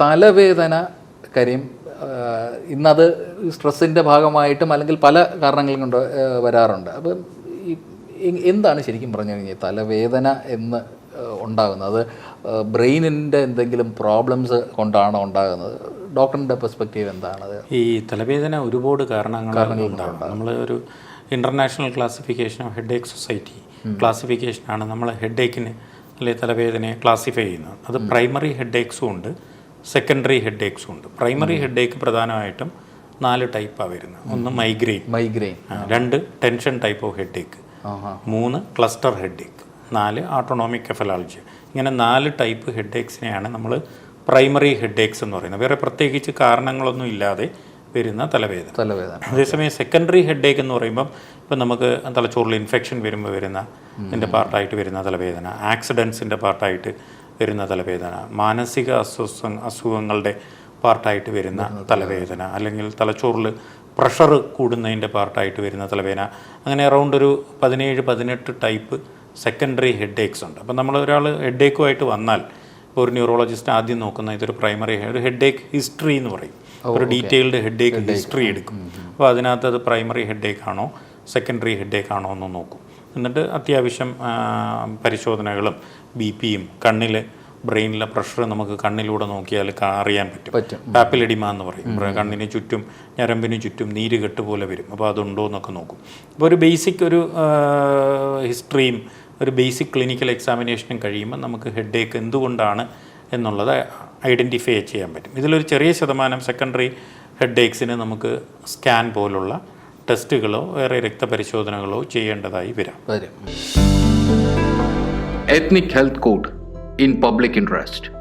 തലവേദന കാര്യം ആ, ഇന്നത് സ്ട്രെസ്സിന്റെ ഭാഗമായിട്ടും അല്ലെങ്കിൽ പല കാരണങ്ങൾ കൊണ്ട് വരാറുണ്ട്. അപ്പം എന്താണ് ശരിക്കും പറഞ്ഞു കഴിഞ്ഞാൽ തലവേദന എന്ന് ഉണ്ടാകുന്നത്? അത് ബ്രെയിനിന്റെ എന്തെങ്കിലും പ്രോബ്ലംസ് കൊണ്ടാണോ ഉണ്ടാകുന്നത്? ഡോക്ടറിന്റെ പെർസ്പെക്റ്റീവ് എന്താണ്? ഈ തലവേദന ഒരുപാട് കാരണങ്ങൾ നമ്മൾ ഒരു international classification of headache society ക്ലാസിഫിക്കേഷനാണ് നമ്മൾ ഹെഡ് ഏക്കിന് അല്ലെങ്കിൽ തലവേദനയെ ക്ലാസിഫൈ ചെയ്യുന്നത്. അത് പ്രൈമറി ഹെഡ് ഏക്സും ഉണ്ട്. സെക്കൻഡറി ഹെഡ് ഏക്സും ഉണ്ട്. പ്രൈമറി ഹെഡ് ഏക്ക് പ്രധാനമായിട്ടും നാല് ടൈപ്പാണ് വരുന്നത്. ഒന്ന് മൈഗ്രെയിൻ മൈഗ്രെയിൻ രണ്ട് tension type of headache മൂന്ന് ക്ലസ്റ്റർ ഹെഡ് ഏക്ക് നാല് ആട്ടോണോമിക് കെഫലാൾജി ഇങ്ങനെ നാല് ടൈപ്പ് ഹെഡ് ഏക്സിനെയാണ് നമ്മൾ പ്രൈമറി ഹെഡ് ഏക്സ് എന്ന് പറയുന്നത്. വേറെ പ്രത്യേകിച്ച് കാരണങ്ങളൊന്നും ഇല്ലാതെ വരുന്ന തലവേദന. തലവേദന. അതേസമയം സെക്കൻഡറി ഹെഡ് ഏക്ക് എന്ന് പറയുമ്പം ഇപ്പം നമുക്ക് തലച്ചോറിൽ ഇൻഫെക്ഷൻ വരുമ്പോൾ വരുന്ന ഇതിന്റെ പാർട്ടായിട്ട് വരുന്ന തലവേദന. ആക്സിഡൻസിന്റെ പാർട്ടായിട്ട് വരുന്ന തലവേദന. മാനസിക അസ്വസ്ഥ അസുഖങ്ങളുടെ പാർട്ടായിട്ട് വരുന്ന തലവേദന. അല്ലെങ്കിൽ തലച്ചോറിൽ പ്രഷർ കൂടുന്നതിന്റെ പാർട്ടായിട്ട് വരുന്ന തലവേദന. അങ്ങനെ അറൗണ്ട് ഒരു പതിനേഴ് പതിനെട്ട് ടൈപ്പ് സെക്കൻഡറി ഹെഡ് ഏക്സ് ഉണ്ട്. അപ്പം നമ്മൾ ഒരാൾ ഹെഡ് ഏക്കുമായിട്ട് വന്നാൽ ഇപ്പോൾ ഒരു ന്യൂറോളജിസ്റ്റ് ആദ്യം നോക്കുന്ന ഇതൊരു പ്രൈമറി ഒരു ഹെഡ് ഏക്ക് ഹിസ്റ്ററി എന്ന് പറയും. ഒരു ഡീറ്റെയിൽഡ് ഹെഡ് ഏക്ക് ഹിസ്റ്ററി എടുക്കും. അപ്പോൾ അതിനകത്ത് അത് പ്രൈമറി ഹെഡ് ഏക്ക് ആണോ സെക്കൻഡറി ഹെഡ് ഏക്ക് ആണോ എന്ന് നോക്കും. എന്നിട്ട് അത്യാവശ്യം പരിശോധനകളും ബി പിയും കണ്ണിലെ ബ്രെയിനിലെ പ്രഷർ നമുക്ക് കണ്ണിലൂടെ നോക്കിയാൽ അറിയാൻ പറ്റും. ടാപ്പിലടിമ എന്ന് പറയും. കണ്ണിന് ചുറ്റും ഞരമ്പിന് ചുറ്റും നീര് കെട്ട് പോലെ വരും. അപ്പോൾ അതുണ്ടോ എന്നൊക്കെ നോക്കും. അപ്പോൾ ഒരു ബേസിക് ഒരു ഹിസ്റ്ററിയും ഒരു ബേസിക് ക്ലിനിക്കൽ എക്സാമിനേഷനും കഴിയുമ്പോൾ നമുക്ക് ഹെഡ് ഏക്ക് എന്തുകൊണ്ടാണ് എന്നുള്ളത് ഐഡന്റിഫൈ ചെയ്യാൻ പറ്റും. ഇതിലൊരു ചെറിയ ശതമാനം സെക്കൻഡറി ഹെഡ് ഏക്സിന് നമുക്ക് സ്കാൻ പോലുള്ള ടെസ്റ്റുകളോ വേറെ രക്തപരിശോധനകളോ ചെയ്യേണ്ടതായി വരാം. Ethnic health code in public interest